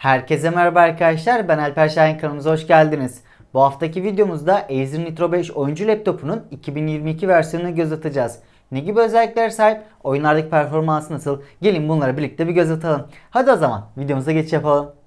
Herkese merhaba arkadaşlar. Ben Alper Şahin kanalımıza hoş geldiniz. Bu haftaki videomuzda Acer Nitro 5 oyuncu laptopunun 2022 versiyonuna göz atacağız. Ne gibi özellikler sahip, oyunlardaki performansı nasıl? Gelin bunlara birlikte bir göz atalım. Hadi o zaman videomuza geçiş yapalım.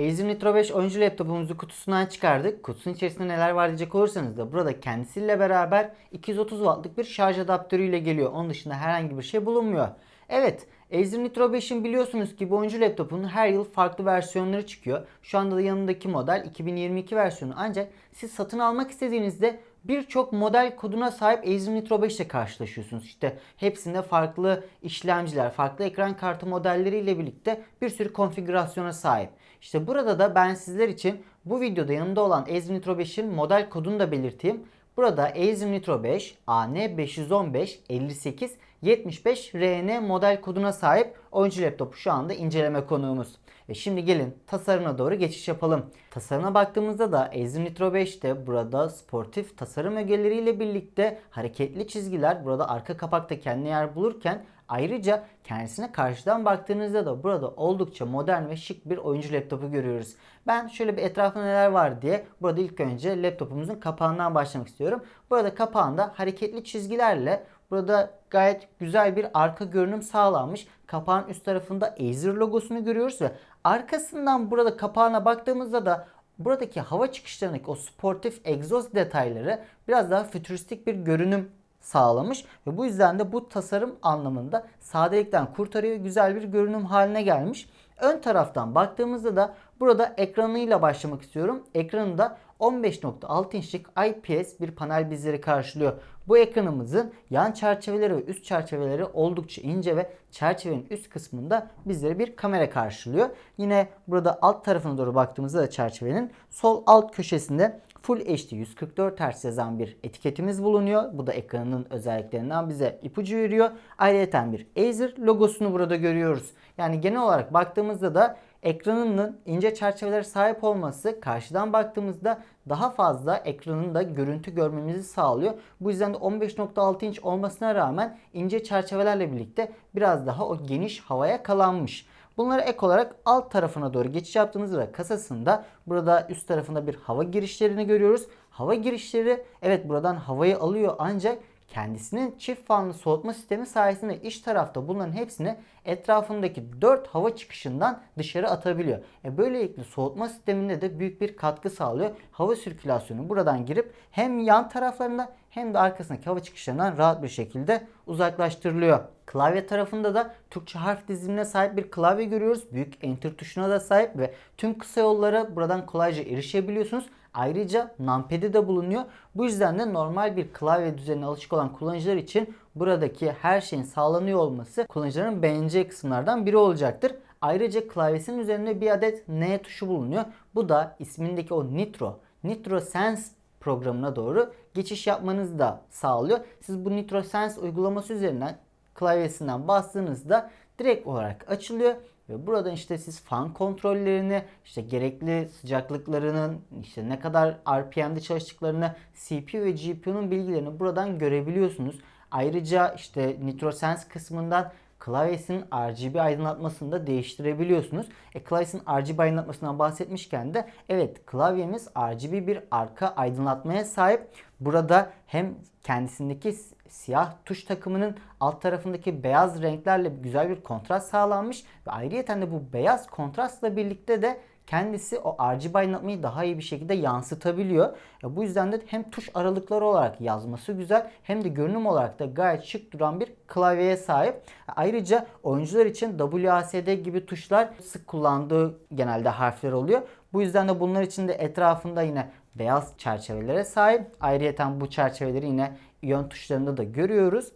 Acer Nitro 5 oyuncu laptopumuzu kutusundan çıkardık. Kutusunun içerisinde neler var diyecek olursanız da burada kendisiyle beraber 230 wattlık bir şarj adaptörüyle geliyor. Onun dışında herhangi bir şey bulunmuyor. Evet Acer Nitro 5'in biliyorsunuz ki bu oyuncu laptopunun her yıl farklı versiyonları çıkıyor. Şu anda da yanındaki model 2022 versiyonu ancak siz satın almak istediğinizde birçok model koduna sahip Acer Nitro 5 ile karşılaşıyorsunuz. İşte hepsinde farklı işlemciler, farklı ekran kartı modelleriyle birlikte bir sürü konfigürasyona sahip. İşte burada da ben sizler için bu videoda yanımda olan Acer Nitro 5'in model kodunu da belirteyim. Burada Acer Nitro 5 AN515 58 75 RN model koduna sahip oyuncu laptopu şu anda inceleme konuğumuz. Ve şimdi gelin tasarımına doğru geçiş yapalım. Tasarıma baktığımızda da Acer Nitro 5'te burada sportif tasarım ögeleriyle birlikte hareketli çizgiler burada arka kapakta kendine yer bulurken Ayrıca kendisine karşıdan baktığınızda da burada oldukça modern ve şık bir oyuncu laptopu görüyoruz. Ben şöyle bir etrafında neler var diye burada ilk önce laptopumuzun kapağından başlamak istiyorum. Burada kapağında hareketli çizgilerle burada gayet güzel bir arka görünüm sağlanmış. Kapağın üst tarafında Acer logosunu görüyoruz ve arkasından burada kapağına baktığımızda da buradaki hava çıkışlarındaki o sportif egzoz detayları biraz daha fütüristik bir görünüm sağlamış ve bu yüzden de bu tasarım anlamında sadelikten kurtarıyor güzel bir görünüm haline gelmiş. Ön taraftan baktığımızda da burada ekranıyla başlamak istiyorum. Ekranında 15.6 inçlik IPS bir panel bizleri karşılıyor. Bu ekranımızın yan çerçeveleri ve üst çerçeveleri oldukça ince ve çerçevenin üst kısmında bizlere bir kamera karşılıyor. Yine burada alt tarafına doğru baktığımızda da çerçevenin sol alt köşesinde Full HD 144 Hz yazan bir etiketimiz bulunuyor. Bu da ekranın özelliklerinden bize ipucu veriyor. Ayrıca bir Acer logosunu burada görüyoruz. Yani genel olarak baktığımızda da ekranının ince çerçevelere sahip olması karşıdan baktığımızda daha fazla ekranın da görüntü görmemizi sağlıyor. Bu yüzden de 15.6 inç olmasına rağmen ince çerçevelerle birlikte biraz daha o geniş havaya kalanmış. Bunları ek olarak alt tarafına doğru geçiş yaptığımızda kasasında burada üst tarafında bir hava girişlerini görüyoruz. Hava girişleri evet buradan havayı alıyor ancak kendisinin çift fanlı soğutma sistemi sayesinde iç tarafta bunların hepsini etrafındaki 4 hava çıkışından dışarı atabiliyor. E böylelikle soğutma sisteminde de büyük bir katkı sağlıyor. Hava sirkülasyonu buradan girip hem yan taraflarında hem de arkasındaki hava çıkışlarından rahat bir şekilde uzaklaştırılıyor. Klavye tarafında da Türkçe harf dizilimine sahip bir klavye görüyoruz. Büyük enter tuşuna da sahip ve tüm kısa yollara buradan kolayca erişebiliyorsunuz. Ayrıca numpad'i de bulunuyor. Bu yüzden de normal bir klavye düzenine alışık olan kullanıcılar için buradaki her şeyin sağlanıyor olması kullanıcıların beğeneceği kısımlardan biri olacaktır. Ayrıca klavyesinin üzerinde bir adet N tuşu bulunuyor. Bu da ismindeki o Nitro, Nitro Sense programına doğru geçiş yapmanızı da sağlıyor. Siz bu Nitro Sense uygulaması üzerinden klavyesinden bastığınızda direkt olarak açılıyor ve burada işte siz fan kontrollerini, işte gerekli sıcaklıklarının, işte ne kadar RPM'de çalıştıklarını, CPU ve GPU'nun bilgilerini buradan görebiliyorsunuz. Ayrıca işte NitroSense kısmından klavyesinin RGB aydınlatmasını da değiştirebiliyorsunuz. E, klavyesinin RGB aydınlatmasından bahsetmişken de evet klavyemiz RGB bir arka aydınlatmaya sahip. Burada hem kendisindeki siyah tuş takımının alt tarafındaki beyaz renklerle güzel bir kontrast sağlanmış ve ayrıyeten de bu beyaz kontrastla birlikte de kendisi o RGB aydınlatmayı daha iyi bir şekilde yansıtabiliyor. E bu yüzden de hem tuş aralıkları olarak yazması güzel hem de görünüm olarak da gayet şık duran bir klavyeye sahip. Ayrıca oyuncular için WASD gibi tuşlar sık kullandığı genelde harfler oluyor. Bu yüzden de bunlar için de etrafında yine beyaz çerçevelere sahip. Ayrıca bu çerçeveleri yine yön tuşlarında da görüyoruz.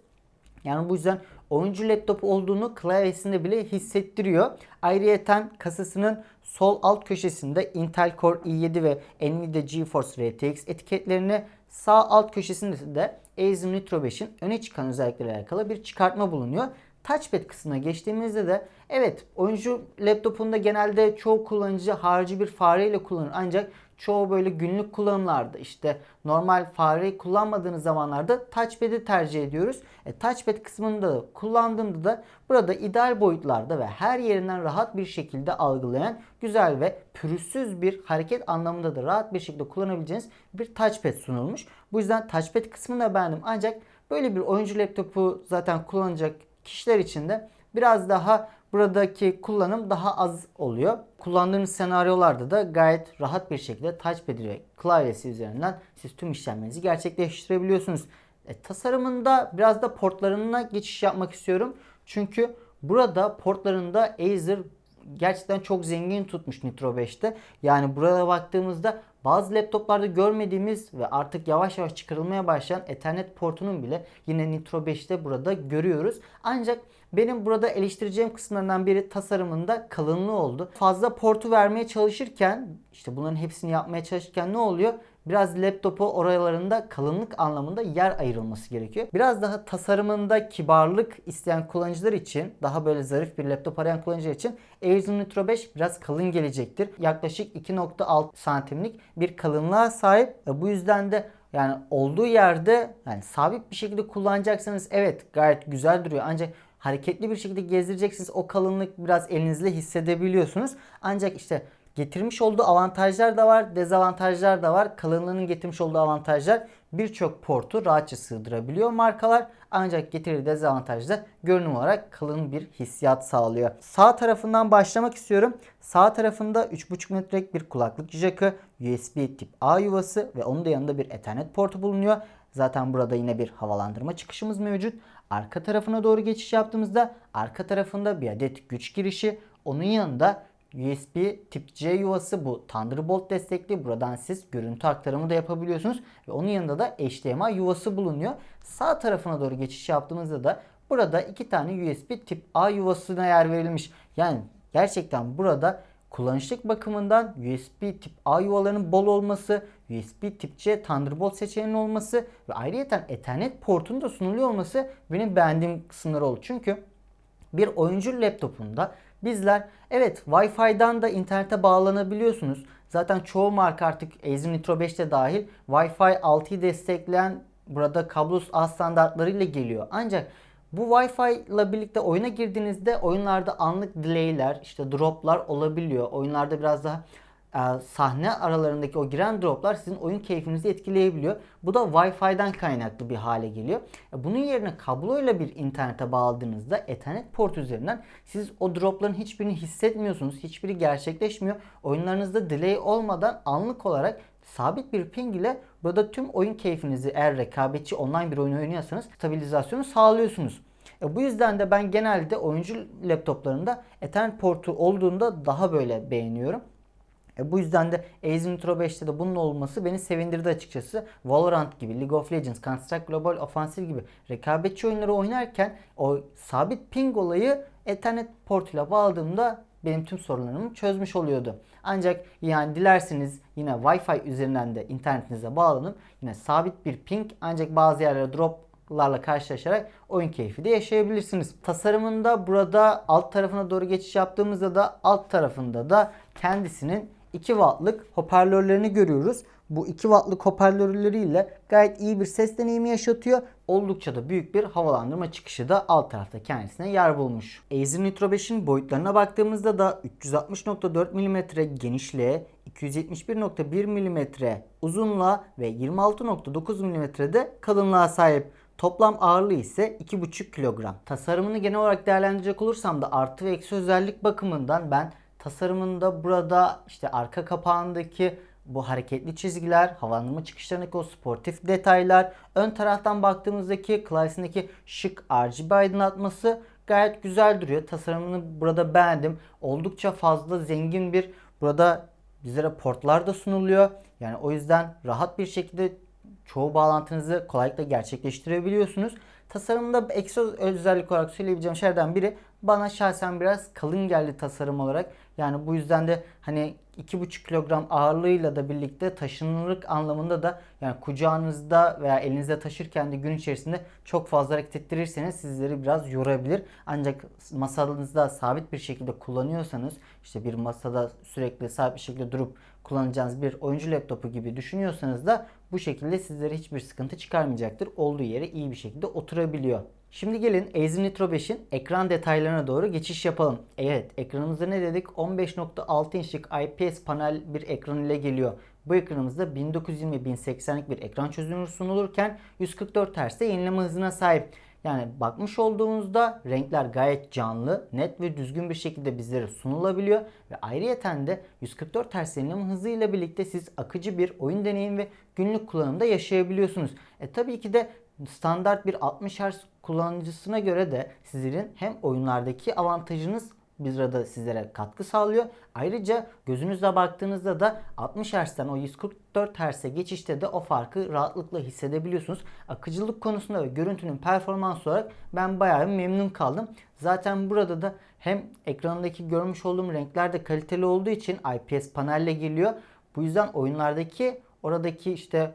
Yani bu yüzden oyuncu laptop olduğunu klavyesinde bile hissettiriyor. Ayrıyeten kasasının sol alt köşesinde Intel Core i7 ve Nvidia GeForce RTX etiketlerini sağ alt köşesinde de Acer Nitro 5'in öne çıkan özellikleriyle alakalı bir çıkartma bulunuyor. Touchpad kısmına geçtiğimizde de evet oyuncu laptopunda genelde çoğu kullanıcı harici bir fareyle kullanır ancak çoğu böyle günlük kullanımlarda işte normal fareyi kullanmadığınız zamanlarda touchpad'i tercih ediyoruz. E, touchpad kısmında da kullandığımda da burada ideal boyutlarda ve her yerinden rahat bir şekilde algılayan güzel ve pürüzsüz bir hareket anlamında da rahat bir şekilde kullanabileceğiniz bir touchpad sunulmuş. Bu yüzden touchpad kısmını da beğendim ancak böyle bir oyuncu laptopu zaten kullanacak kişiler için de biraz daha buradaki kullanım daha az oluyor. Kullandığınız senaryolarda da gayet rahat bir şekilde touchpad ve klavyesi üzerinden siz tüm işlemlerinizi gerçekleştirebiliyorsunuz. E, tasarımında biraz da portlarına geçiş yapmak istiyorum. Çünkü burada portlarında Acer gerçekten çok zengin tutmuş Nitro 5'te. Yani burada baktığımızda bazı laptoplarda görmediğimiz ve artık yavaş yavaş çıkarılmaya başlayan Ethernet portunun bile yine Nitro 5'te burada görüyoruz. Ancak benim burada eleştireceğim kısımlardan biri tasarımında kalınlığı oldu. Fazla portu vermeye çalışırken işte bunların hepsini yapmaya çalışırken ne oluyor? Biraz laptopu oralarında kalınlık anlamında yer ayrılması gerekiyor. Biraz daha tasarımında kibarlık isteyen kullanıcılar için, daha böyle zarif bir laptop arayan kullanıcılar için Acer Nitro 5 biraz kalın gelecektir. Yaklaşık 2.6 santimlik bir kalınlığa sahip. Bu yüzden de yani olduğu yerde yani sabit bir şekilde kullanacaksanız evet gayet güzel duruyor. Ancak hareketli bir şekilde gezdireceksiniz. O kalınlık biraz elinizle hissedebiliyorsunuz. Ancak işte getirmiş olduğu avantajlar da var, dezavantajlar da var. Kalınlığının getirmiş olduğu avantajlar birçok portu rahatça sığdırabiliyor markalar. Ancak getirdiği dezavantaj da görünüm olarak kalın bir hissiyat sağlıyor. Sağ tarafından başlamak istiyorum. Sağ tarafında 3.5 metrelik bir kulaklık jackı, USB tip A yuvası ve onun da yanında bir Ethernet portu bulunuyor. Zaten burada yine bir havalandırma çıkışımız mevcut. Arka tarafına doğru geçiş yaptığımızda arka tarafında bir adet güç girişi, onun yanında USB tip C yuvası bu Thunderbolt destekli. Buradan siz görüntü aktarımı da yapabiliyorsunuz. Ve onun yanında da HDMI yuvası bulunuyor. Sağ tarafına doğru geçiş yaptığımızda da burada iki tane USB tip A yuvasına yer verilmiş. Yani gerçekten burada kullanışlık bakımından USB tip A yuvalarının bol olması, USB tip C Thunderbolt seçeneğinin olması ve ayrıca Ethernet portunun da sunuluyor olması benim beğendiğim kısımlar oldu. Çünkü bir oyuncu laptopunda bizler evet Wi-Fi'dan da internete bağlanabiliyorsunuz. Zaten çoğu marka artık Acer Nitro 5'te dahil Wi-Fi 6'yı destekleyen burada kablosuz ağ standartlarıyla geliyor. Ancak bu Wi-Fi ile birlikte oyuna girdiğinizde oyunlarda anlık delay'ler, işte drop'lar olabiliyor. Oyunlarda biraz daha e, sahne aralarındaki o giren droplar sizin oyun keyfinizi etkileyebiliyor. Bu da Wi-Fi'den kaynaklı bir hale geliyor. E, Bunun yerine kabloyla bir internete bağladığınızda Ethernet port üzerinden siz o dropların hiçbirini hissetmiyorsunuz. Hiçbiri gerçekleşmiyor. Oyunlarınızda delay olmadan anlık olarak sabit bir ping ile burada tüm oyun keyfinizi eğer rekabetçi online bir oyun oynuyorsanız stabilizasyonu sağlıyorsunuz. E bu yüzden de ben genelde oyuncu laptoplarında Ethernet portu olduğunda daha böyle beğeniyorum. E bu yüzden de Ace Nitro 5'te de bunun olması beni sevindirdi açıkçası. Valorant gibi, League of Legends, Counter-Strike Global Offensive gibi rekabetçi oyunları oynarken o sabit ping olayı Ethernet portuyla bağladığımda benim tüm sorunlarımı çözmüş oluyordu. Ancak yani dilerseniz yine Wi-Fi üzerinden de internetinize bağlanıp yine sabit bir ping ancak bazı yerlere droplarla karşılaşarak oyun keyfi de yaşayabilirsiniz. Tasarımında burada alt tarafına doğru geçiş yaptığımızda da alt tarafında da kendisinin 2 wattlık hoparlörlerini görüyoruz. Bu 2 wattlık hoparlörleriyle gayet iyi bir ses deneyimi yaşatıyor. Oldukça da büyük bir havalandırma çıkışı da alt tarafta kendisine yer bulmuş. Acer Nitro 5'in boyutlarına baktığımızda da 360.4 mm genişliğe, 271.1 mm uzunluğa ve 26.9 mm de kalınlığa sahip. Toplam ağırlığı ise 2,5 kilogram. Tasarımını genel olarak değerlendirecek olursam da artı ve eksi özellik bakımından ben tasarımında burada işte arka kapağındaki bu hareketli çizgiler, havalandırma çıkışlarındaki o sportif detaylar, ön taraftan baktığımızdaki klavyesindeki şık RGB aydınlatması gayet güzel duruyor. Tasarımını burada beğendim. Oldukça fazla zengin bir burada bizlere portlar da sunuluyor. Yani o yüzden rahat bir şekilde çoğu bağlantınızı kolaylıkla gerçekleştirebiliyorsunuz. Tasarımda eksi özellik olarak söyleyebileceğim şeylerden biri bana şahsen biraz kalın geldi tasarım olarak. Yani bu yüzden de hani 2,5 kilogram ağırlığıyla da birlikte taşınırlık anlamında da yani kucağınızda veya elinizde taşırken de gün içerisinde çok fazla hareket ettirirseniz sizleri biraz yorabilir. Ancak masanızda sabit bir şekilde kullanıyorsanız işte bir masada sürekli sabit bir şekilde durup kullanacağınız bir oyuncu laptopu gibi düşünüyorsanız da bu şekilde sizlere hiçbir sıkıntı çıkarmayacaktır. Olduğu yere iyi bir şekilde oturabiliyor. Şimdi gelin Acer Nitro 5'in ekran detaylarına doğru geçiş yapalım. Evet ekranımızda ne dedik? 15.6 inçlik IPS panel bir ekran ile geliyor. Bu ekranımızda 1920-1080'lik bir ekran çözünürlüğü sunulurken 144 Hz'de yenileme hızına sahip. Yani bakmış olduğunuzda renkler gayet canlı, net ve düzgün bir şekilde bizlere sunulabiliyor. Ve ayrıyeten de 144 Hz yenileme hızıyla birlikte siz akıcı bir oyun deneyimi ve günlük kullanımda yaşayabiliyorsunuz. E tabii ki de standart bir 60 Hz kullanıcısına göre de sizlerin hem oyunlardaki avantajınız bir arada sizlere katkı sağlıyor. Ayrıca gözünüzle baktığınızda da 60 Hz'den o 144 Hz'e geçişte de o farkı rahatlıkla hissedebiliyorsunuz. Akıcılık konusunda ve görüntünün performansı olarak ben bayağı memnun kaldım. Zaten burada da hem ekranındaki görmüş olduğum renkler de kaliteli olduğu için IPS panelle geliyor. Bu yüzden oyunlardaki oradaki işte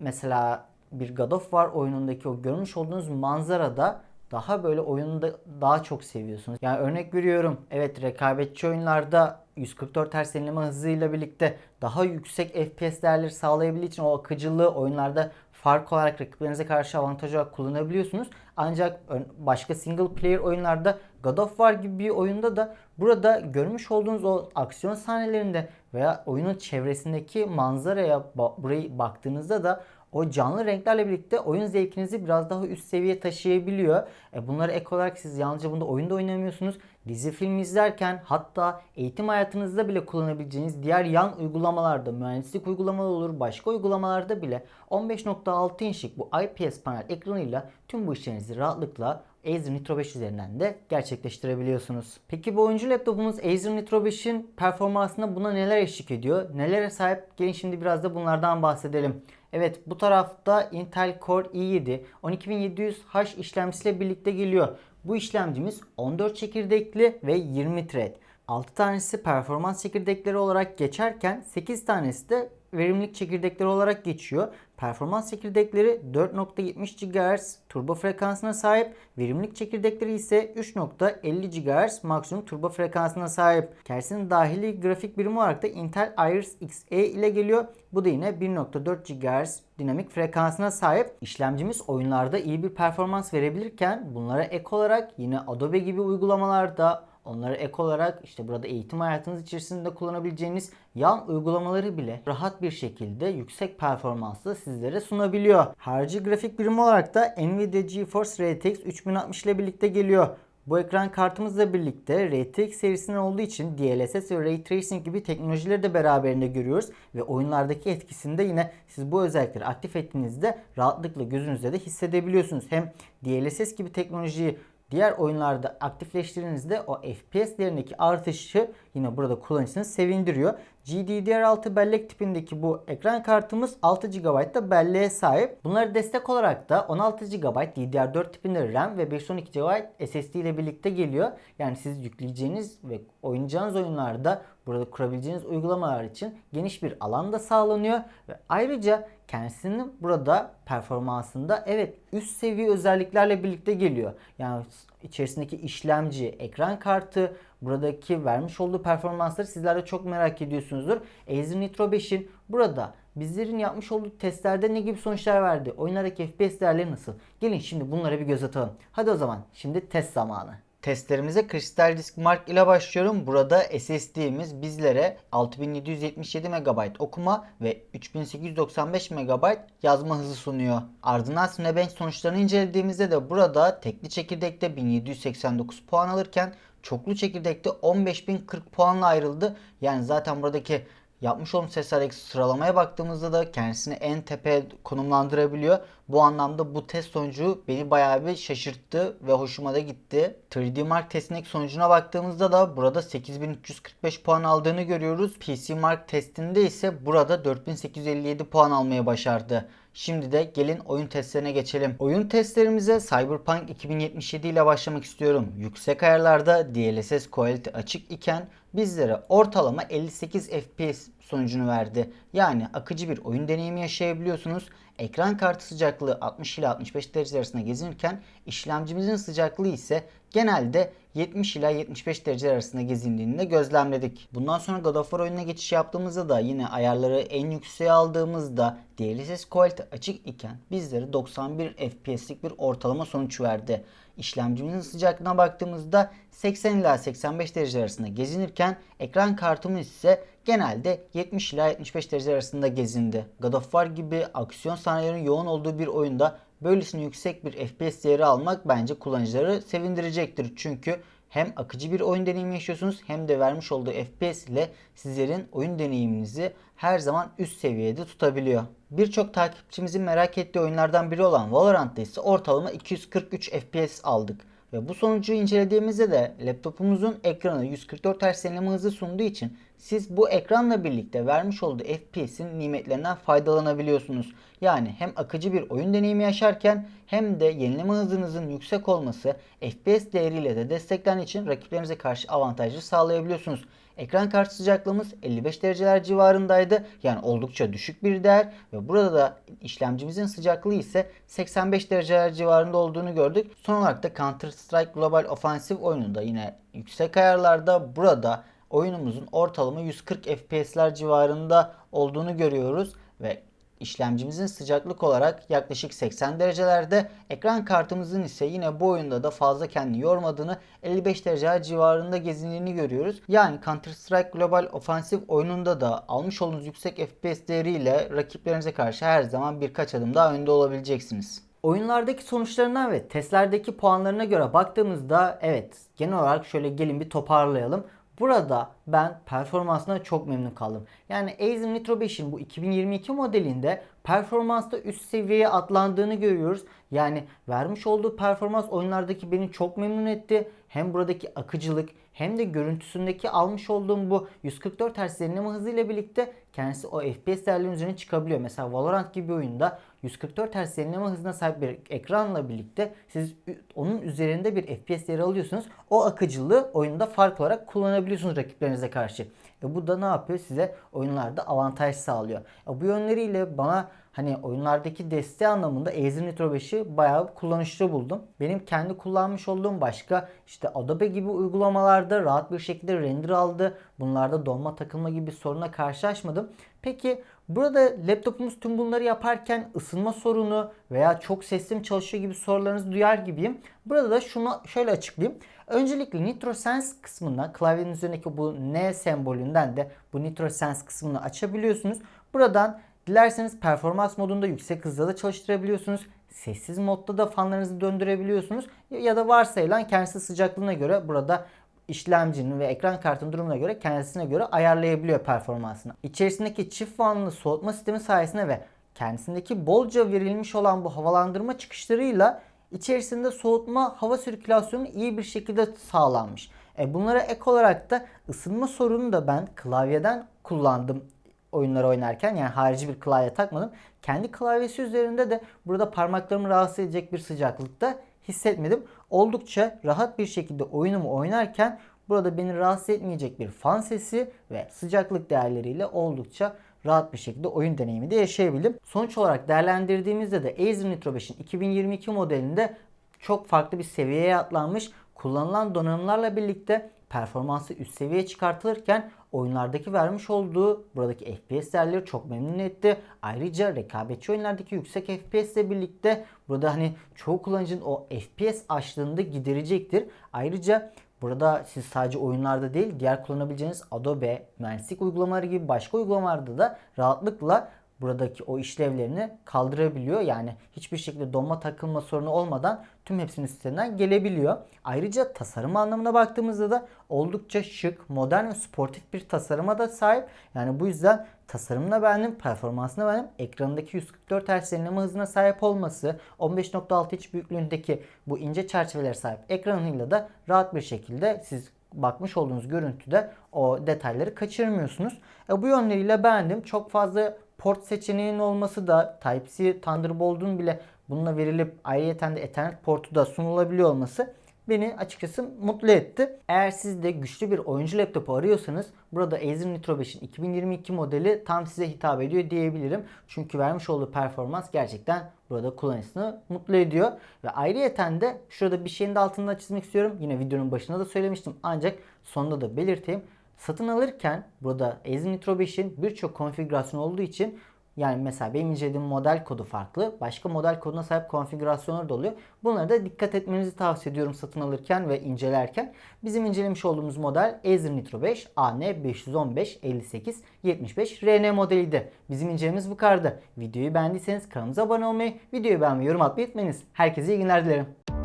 mesela bir God of War oyunundaki o görmüş olduğunuz manzarada daha böyle oyunu daha çok seviyorsunuz. Yani örnek veriyorum. Evet rekabetçi oyunlarda 144 Hz yenileme hızıyla birlikte daha yüksek FPS değerleri sağlayabildiği için o akıcılığı oyunlarda fark olarak rakiplerinize karşı avantaj olarak kullanabiliyorsunuz. Ancak başka single player oyunlarda God of War gibi bir oyunda da burada görmüş olduğunuz o aksiyon sahnelerinde veya oyunun çevresindeki manzaraya burayı baktığınızda da o canlı renklerle birlikte oyun zevkinizi biraz daha üst seviye taşıyabiliyor. E bunları ek olarak siz yalnızca bunda oyunda oynamıyorsunuz. Dizi film izlerken hatta eğitim hayatınızda bile kullanabileceğiniz diğer yan uygulamalarda, mühendislik uygulamaları olur, başka uygulamalarda bile 15.6 inçlik bu IPS panel ekranıyla tüm bu işlerinizi rahatlıkla Acer Nitro 5 üzerinden de gerçekleştirebiliyorsunuz. Peki bu oyuncu laptopumuz Acer Nitro 5'in performansında buna neler eşlik ediyor? Nelere sahip? Gelin şimdi biraz da bunlardan bahsedelim. Evet bu tarafta Intel Core i7 12700H işlemcisiyle birlikte geliyor. Bu işlemcimiz 14 çekirdekli ve 20 thread. 6 tanesi performans çekirdekleri olarak geçerken 8 tanesi de verimlilik çekirdekleri olarak geçiyor. Performans çekirdekleri 4.70 GHz turbo frekansına sahip, verimlilik çekirdekleri ise 3.50 GHz maksimum turbo frekansına sahip. Kersinin dahili grafik birimi olarak da Intel Iris Xe ile geliyor. Bu da yine 1.4 GHz dinamik frekansına sahip. İşlemcimiz oyunlarda iyi bir performans verebilirken bunlara ek olarak yine Adobe gibi uygulamalarda Onları ek olarak işte burada eğitim hayatınız içerisinde kullanabileceğiniz yan uygulamaları bile rahat bir şekilde yüksek performansla sizlere sunabiliyor. Harici grafik birimi olarak da Nvidia GeForce RTX 3060 ile birlikte geliyor. Bu ekran kartımızla birlikte RTX serisinden olduğu için DLSS ve Ray Tracing gibi teknolojileri de beraberinde görüyoruz. Ve oyunlardaki etkisini de yine siz bu özellikleri aktif ettiğinizde rahatlıkla gözünüzde de hissedebiliyorsunuz. Hem DLSS gibi teknolojiyi diğer oyunlarda aktifleştirdiğinizde o FPS değerindeki artışı yine burada kullanıcısını sevindiriyor. GDDR6 bellek tipindeki bu ekran kartımız 6 GB'da belleğe sahip. Bunları destek olarak da 16 GB DDR4 tipinde RAM ve 512 GB SSD ile birlikte geliyor. Yani siz yükleyeceğiniz ve oynayacağınız oyunlarda burada kurabileceğiniz uygulamalar için geniş bir alan da sağlanıyor. Ve ayrıca kendisinin burada performansında evet üst seviye özelliklerle birlikte geliyor. Yani içerisindeki işlemci, ekran kartı, buradaki vermiş olduğu performansları sizler de çok merak ediyorsunuzdur. Acer Nitro 5'in burada bizlerin yapmış olduğu testlerde ne gibi sonuçlar verdi? Oyunlardaki FPS değerleri nasıl? Gelin şimdi bunlara bir göz atalım. Hadi o zaman şimdi test zamanı. Testlerimize Crystal Disk Mark ile başlıyorum. Burada SSD'miz bizlere 6777 MB okuma ve 3895 MB yazma hızı sunuyor. Ardından Cinebench sonuçlarını incelediğimizde de burada tekli çekirdekte 1789 puan alırken çoklu çekirdekte 15040 puanla ayrıldı. Yani zaten buradaki Yapmış olduğum seslerdeki sıralamaya baktığımızda da kendisini en tepe konumlandırabiliyor. Bu anlamda bu test sonucu beni bayağı bir şaşırttı ve hoşuma da gitti. 3D Mark testindeki sonucuna baktığımızda da burada 8345 puan aldığını görüyoruz. PC Mark testinde ise burada 4857 puan almaya başardı. Şimdi de gelin oyun testlerine geçelim. Oyun testlerimize Cyberpunk 2077 ile başlamak istiyorum. Yüksek ayarlarda DLSS quality açık iken bizlere ortalama 58 FPS sonucunu verdi. Yani akıcı bir oyun deneyimi yaşayabiliyorsunuz. Ekran kartı sıcaklığı 60 ile 65 derece arasında gezinirken işlemcimizin sıcaklığı ise genelde 70 ila 75 derece arasında gezindiğini de gözlemledik. Bundan sonra God of War oyununa geçiş yaptığımızda da yine ayarları en yükseğe aldığımızda DLSS quality açık iken bizlere 91 FPS'lik bir ortalama sonuç verdi. İşlemcimizin sıcaklığına baktığımızda 80 ila 85 derece arasında gezinirken ekran kartımız ise genelde 70 ila 75 derece arasında gezindi. God of War gibi aksiyon sahnelerinin yoğun olduğu bir oyunda böylesine yüksek bir FPS değeri almak bence kullanıcıları sevindirecektir. Çünkü hem akıcı bir oyun deneyimi yaşıyorsunuz hem de vermiş olduğu FPS ile sizlerin oyun deneyiminizi her zaman üst seviyede tutabiliyor. Birçok takipçimizin merak ettiği oyunlardan biri olan Valorant'ta ise ortalama 243 FPS aldık. Ve bu sonucu incelediğimizde de laptopumuzun ekranı 144 Hz yenileme hızı sunduğu için siz bu ekranla birlikte vermiş olduğu FPS'in nimetlerinden faydalanabiliyorsunuz. Yani hem akıcı bir oyun deneyimi yaşarken hem de yenileme hızınızın yüksek olması FPS değeriyle de desteklendiği için rakiplerinize karşı avantajlı sağlayabiliyorsunuz. Ekran kartı sıcaklığımız 55 dereceler civarındaydı. Yani oldukça düşük bir değer ve burada da işlemcimizin sıcaklığı ise 85 dereceler civarında olduğunu gördük. Son olarak da Counter Strike Global Offensive oyununda yine yüksek ayarlarda burada oyunumuzun ortalama 140 FPS'ler civarında olduğunu görüyoruz ve işlemcimizin sıcaklık olarak yaklaşık 80 derecelerde, ekran kartımızın ise yine bu oyunda da fazla kendini yormadığını 55 dereceler civarında gezindiğini görüyoruz. Yani Counter Strike Global Offensive oyununda da almış olduğunuz yüksek FPS değeriyle rakiplerinize karşı her zaman birkaç adım daha önde olabileceksiniz. Oyunlardaki sonuçlarına ve testlerdeki puanlarına göre baktığımızda evet genel olarak şöyle gelin bir toparlayalım. Burada ben performansına çok memnun kaldım. Yani Acer Nitro 5'in bu 2022 modelinde performansta üst seviyeye atlandığını görüyoruz. Yani vermiş olduğu performans oyunlardaki beni çok memnun etti. Hem buradaki akıcılık hem de görüntüsündeki almış olduğum bu 144 Hz yenileme hızıyla birlikte kendisi o FPS değerlerinin üzerine çıkabiliyor. Mesela Valorant gibi bir oyunda 144 Hz yenileme hızına sahip bir ekranla birlikte siz onun üzerinde bir FPS değeri alıyorsunuz. O akıcılığı oyunda farklı olarak kullanabiliyorsunuz rakiplerinize karşı. E bu da ne yapıyor? Size oyunlarda avantaj sağlıyor. E bu yönleriyle bana hani oyunlardaki desteği anlamında Acer Nitro 5'i bayağı kullanışlı buldum. Benim kendi kullanmış olduğum başka işte Adobe gibi uygulamalarda rahat bir şekilde render aldı. Bunlarda donma takılma gibi soruna karşılaşmadım. Peki burada laptopumuz tüm bunları yaparken ısınma sorunu veya çok sesli çalışıyor gibi sorularınızı duyar gibiyim. Burada da şunu şöyle açıklayayım. Öncelikle NitroSense kısmından klavyenin üzerindeki bu N sembolünden de bu NitroSense kısmını açabiliyorsunuz. Buradan dilerseniz performans modunda yüksek hızda da çalıştırabiliyorsunuz. Sessiz modda da fanlarınızı döndürebiliyorsunuz. Ya da varsayılan kendisi sıcaklığına göre burada işlemcinin ve ekran kartının durumuna göre kendisine göre ayarlayabiliyor performansını. İçerisindeki çift fanlı soğutma sistemi sayesinde ve kendisindeki bolca verilmiş olan bu havalandırma çıkışlarıyla içerisinde soğutma hava sirkülasyonu iyi bir şekilde sağlanmış. E bunlara ek olarak da ısınma sorunu da ben klavyeden kullandım oyunları oynarken yani harici bir klavye takmadım. Kendi klavyesi üzerinde de burada parmaklarımı rahatsız edecek bir sıcaklıkta hissetmedim. Oldukça rahat bir şekilde oyunumu oynarken burada beni rahatsız etmeyecek bir fan sesi ve sıcaklık değerleriyle oldukça rahat bir şekilde oyun deneyimi de yaşayabildim. Sonuç olarak değerlendirdiğimizde de Acer Nitro 5'in 2022 modelinde çok farklı bir seviyeye atlanmış. Kullanılan donanımlarla birlikte performansı üst seviyeye çıkartılırken oyunlardaki vermiş olduğu buradaki FPS değerleri çok memnun etti. Ayrıca rekabetçi oyunlardaki yüksek FPS ile birlikte burada hani çoğu kullanıcının o FPS açlığını giderecektir. Ayrıca Burada siz sadece oyunlarda değil diğer kullanabileceğiniz Adobe, mühendislik uygulamaları gibi başka uygulamalarda da rahatlıkla buradaki o işlevlerini kaldırabiliyor. Yani hiçbir şekilde donma takılma sorunu olmadan tüm hepsinin üstünden gelebiliyor. Ayrıca tasarım anlamına baktığımızda da oldukça şık, modern ve sportif bir tasarıma da sahip. Yani bu yüzden tasarımına beğendim, performansına beğendim. Ekranındaki 144 Hz yenileme hızına sahip olması, 15.6 inç büyüklüğündeki bu ince çerçevelere sahip ekranıyla da rahat bir şekilde siz bakmış olduğunuz görüntüde o detayları kaçırmıyorsunuz. E, bu yönleriyle beğendim. Çok fazla port seçeneğinin olması da Type-C Thunderbolt'un bile bununla verilip ayrıyeten de Ethernet portu da sunulabiliyor olması beni açıkçası mutlu etti. Eğer siz de güçlü bir oyuncu laptopu arıyorsanız burada Acer Nitro 5'in 2022 modeli tam size hitap ediyor diyebilirim. Çünkü vermiş olduğu performans gerçekten burada kullanıcısını mutlu ediyor. Ve ayrıyeten de şurada bir şeyin de altında çizmek istiyorum. Yine videonun başında da söylemiştim ancak sonunda da belirteyim. Satın alırken burada Acer Nitro 5'in birçok konfigürasyon olduğu için yani mesela benim incelediğim model kodu farklı. Başka model koduna sahip konfigürasyonlar da oluyor. Bunlara da dikkat etmenizi tavsiye ediyorum satın alırken ve incelerken. Bizim incelemiş olduğumuz model Acer Nitro 5 AN515 58 75 RN modeliydi. Bizim incelememiz bu kadardı. Videoyu beğendiyseniz kanalımıza abone olmayı, videoyu beğenmeyi, yorum atmayı unutmayınız. Herkese iyi günler dilerim.